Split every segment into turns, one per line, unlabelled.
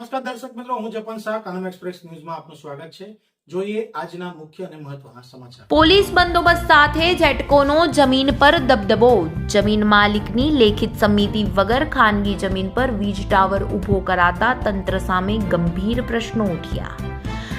નમસ્કાર દર્શક મિત્રો, હું જપન શાહ, કાનમ એક્સપ્રેસ ન્યૂઝમાં આપનું સ્વાગત છે.
પોલીસ બંદોબસ્ત સાથે જેટકોનો જમીન પર દબદબો. જમીન માલિકની લેખિત સમિતિ વગર ખાનગી જમીન પર વીજ ટાવર ઊભો કરાતા તંત્ર સામે ગંભીર પ્રશ્નો ઉઠ્યા.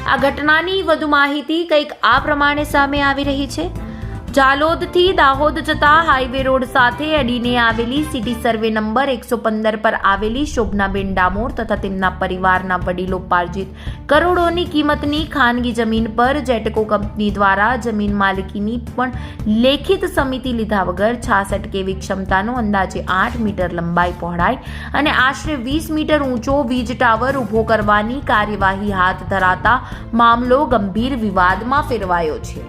આ ઘટનાની વધુ માહિતી કંઈક આ પ્રમાણે સામે આવી રહી છે. જાલોદથી દાહોદ જતા હાઈવે રોડ સાથે અડીને આવેલી સિટી સર્વે નંબર એકસો પંદર પર આવેલી શોભનાબેન ડામોર તથા તેમના પરિવારના વડીલો પાર્જિત. કરોડોની કિંમતની ખાનગી જમીન પર જેટકો કંપની દ્વારા જમીન માલિકીની પણ લેખિત સમિતિ લીધા વગર છાસઠ કેવી ક્ષમતાનો અંદાજે આઠ મીટર લંબાઈ પહોળાઈ અને આશરે વીસ મીટર ઊંચો વીજ ટાવર ઊભો કરવાની કાર્યવાહી હાથ ધરાતા મામલો ગંભીર વિવાદમાં ફેરવાયો છે.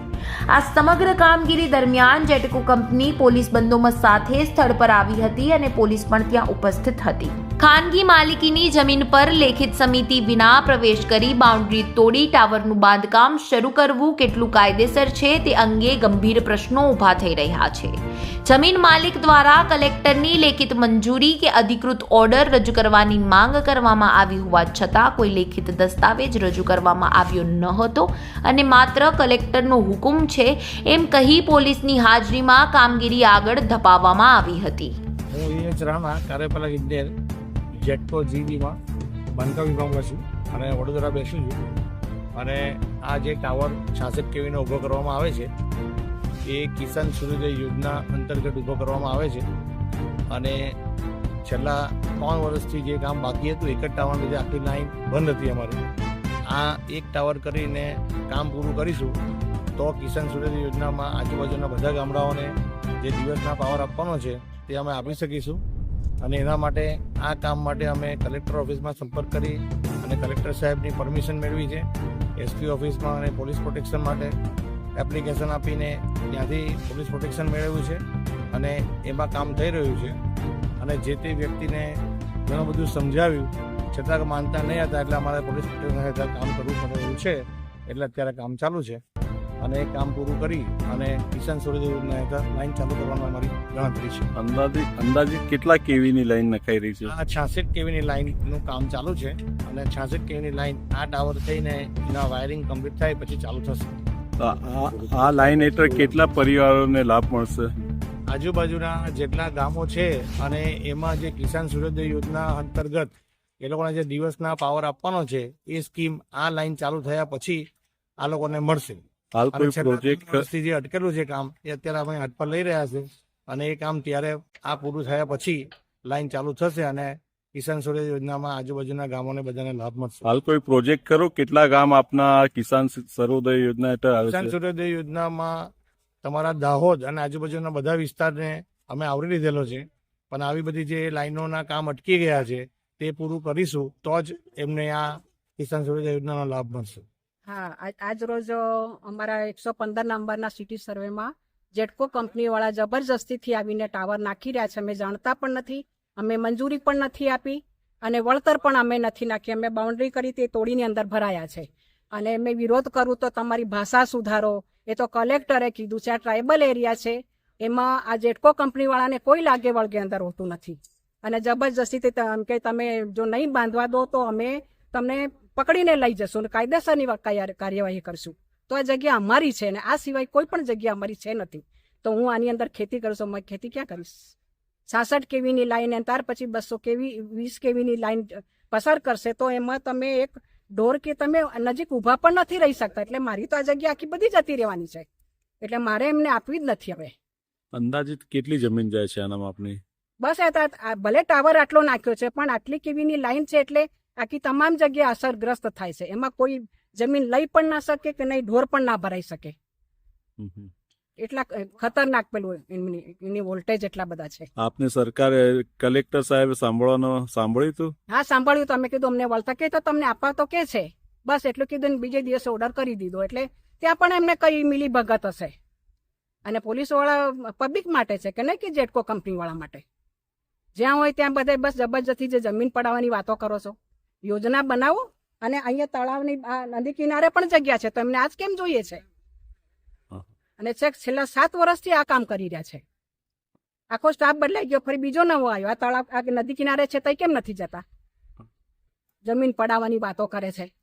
આ સમગ્ર કામગીરી દરમિયાન જેટકો કંપની પોલીસ બંદોબસ્ત સાથે સ્થળ પર આવી હતી અને પોલીસ પણ ત્યાં ઉપસ્થિત હતી. ખાનગી માલિકીની જમીન પર લેખિત સમિતિ વિના પ્રવેશ કરી બાઉન્ડ્રી તોડી ટાવરનું બાંધકામ શરૂ કરવું કેટલું કાયદેસર છે તે અંગે ગંભીર પ્રશ્નો ઊભા થઈ રહ્યા છે. જમીન માલિક દ્વારા કલેક્ટરની લેખિત મંજૂરી કે અધિકૃત ઓર્ડર રજૂ કરવાની માંગ કરવામાં આવી હોવા છતાં કોઈ લેખિત દસ્તાવેજ રજૂ કરવામાં આવ્યો ન હતો અને માત્ર કલેક્ટરનો હુકુમ છે એમ કહી પોલીસની હાજરીમાં કામગીરી આગળ ધપાવવામાં આવી હતી.
હું જ રાણા કાર્યપાલક ઇજનેર જેટકો જીબીમાં બાંધકામ વિભાગમાં છું અને વડોદરા બેસું છું. અને આ જે ટાવર છાસઠ કેવીનો ઊભો કરવામાં આવે છે, એ કિસાન સૂર્યોદય યોજના અંતર્ગત ઊભો કરવામાં આવે છે. અને છેલ્લા ત્રણ વર્ષથી જે કામ બાકી હતું, એક જ ટાવરને લીધે આખી લાઈન બંધ હતી અમારી, આ એક ટાવર કરીને કામ પૂરું કરીશું તો કિસાન સૂર્યોદય યોજનામાં આજુબાજુના બધા ગામડાઓને જે દિવસના પાવર આપવાનો છે, તે અમે આપી શકીશું. અને એના માટે આ કામ માટે અમે કલેક્ટર ઓફિસમાં સંપર્ક કરી અને કલેક્ટર સાહેબની પરમિશન મેળવી છે, એસપી ઓફિસમાં અને પોલીસ પ્રોટેક્શન માટે એપ્લિકેશન આપીને ત્યાંથી પોલીસ પ્રોટેક્શન મેળવ્યું છે અને એમાં કામ થઈ રહ્યું છે. અને જે તે વ્યક્તિને ઘણું બધું સમજાવ્યું, છતાં માનતા નહીં હતા એટલે અમારે પોલીસ પ્રોટેક્શન હેઠળ કામ કરવું પડે એવું છે, એટલે અત્યારે કામ ચાલુ છે. અને એ કામ પૂરું કરી અને કિસાન સૂર્યોદય યોજના હેઠળ લાઈન ચાલુ કરવાની અમારી ગણતરી છે.
અંદાજિત અંદાજિત કેટલા કેવીની લાઈન નખાઈ રહી છે?
આ છાસઠ કેવીની લાઈનનું કામ ચાલુ છે અને છાસઠ કેવીની લાઈન આ ટાવર થઈને એના વાયરિંગ કમ્પ્લીટ થાય પછી ચાલુ થશે.
આ લાઈન હેઠળ કેટલા પરિવારોને લાભ મળશે?
આજુબાજુના જેટલા ગામો છે અને એમાં જે કિસાન સૂર્યોદય યોજના અંતર્ગત એ લોકોને જે દિવસના પાવર આપવાનો છે એ સ્કીમ આ લાઈન ચાલુ થયા પછી આ લોકોને મળશે.
હાલ કોઈ પ્રોજેક્ટ
જે અટકેલું છે કામ. એ અત્યારે અમે હાથ પર લઈ રહ્યા છે. અને એ કામ ત્યારે આ પૂરું થયા પછી લાઈન ચાલુ થશે અને કિસાન સૂર્ય યોજનામાં આજુબાજુના ગામોને બધાને લાભ મળશે.
હાલ કોઈ પ્રોજેક્ટ કરો? કેટલા ગામ આપના કિસાન સર્વોદય યોજના હેઠળ આવે
કિસાન સૂર્યોદય યોજનામાં તમારા દાહોદ અને આજુબાજુના બધા વિસ્તારને અમે આવરી લીધેલો છે. પણ આવી બધી જે લાઈનોના કામ અટકી ગયા છે તે પૂરું કરીશું તો જ એમને આ કિસાન સૂર્યોદય યોજનાનો લાભ મળશે.
હા આજ રોજ અમારા એકસો પંદર નંબરના સિટી સર્વેમાં જેટકો કંપનીવાળા જબરજસ્તીથી આવીને ટાવર નાખી રહ્યા છે, અમે જાણતા પણ નથી, અમે મંજૂરી પણ નથી આપી અને વળતર પણ અમે નથી નાખી. અમે બાઉન્ડ્રી કરી તે તોડીની અંદર ભરાયા છે. અને મેં વિરોધ કરું તો તમારી ભાષા સુધારો. એ તો કલેક્ટરે કીધું છે, આ ટ્રાઇબલ એરિયા છે, એમાં આ જેટકો કંપનીવાળાને કોઈ લાગે વળગે અંદર હોતું નથી. અને જબરજસ્તીથી કે તમે જો નહીં બાંધવા દો તો અમે તમને પકડીને લઈ જશું અને કાયદેસરની કાર્યવાહી કરશું. તો આ જગ્યા અમારી છે ને આ સિવાય કોઈ પણ જગ્યા અમારી છે નથી. તો હું આની અંદર ખેતી કરું છું મેં ખેતી ક્યાં કરીશ? છાસઠ કેવીની લાઈન અને ત્યાર પછી બસો કેવી વીસ કેવીની લાઈન પસાર કરશે તો એમાં તમે એક ઢોર કે તમે નજીક ઊભા પણ નથી રહી શકતા. એટલે મારી તો આ જગ્યા આખી બધી જતી રહેવાની છે. એટલે મારે એમને આપવી જ નથી હવે.
અંદાજિત કેટલી જમીન જાય છે આનામાં આપની?
બસ ભલે ટાવર આટલો નાખ્યો છે પણ આટલી કેવીની લાઈન છે એટલે આખી તમામ જગ્યાએ અસરગ્રસ્ત થાય છે. એમાં કોઈ જમીન લઈ પણ ના શકે કે નહીં ઢોર પણ ના ભરાઈ શકે. એટલા ખતરનાક પેલું એની વોલ્ટેજ એટલા બધા છે.
આપને સરકારે કલેક્ટર સાહેબ સાંભળવાનો સાંભળ્યું હતું
હા સાંભળ્યું તમે કીધું અમને વળતા કે તો તમને આપવા તો કે છે. બસ એટલું કીધું બીજે દિવસે ઓર્ડર કરી દીધો. એટલે ત્યાં પણ એમને કઈ મિલી ભગત હશે. અને પોલીસવાળા પબ્લિક માટે છે કે નહીં કે જેટકો કંપની વાળા માટે? જ્યાં હોય ત્યાં બધે બસ જબરજસ્તી જે જમીન પડાવવાની વાતો કરો છો. યોજના બનાવો અને અહીંયા તળાવની આ નદી કિનારે પણ જગ્યા છે. તો એમને આજ કેમ જોઈએ છે? અને છેક છેલ્લા સાત વર્ષથી આ કામ કરી રહ્યા છે. આખો સ્ટાફ બદલાઈ ગયો ફરી બીજો નવો આવ્યો. આ તળાવ આ નદી કિનારે છે તો કેમ નથી જતા? જમીન પડાવવાની વાતો કરે છે.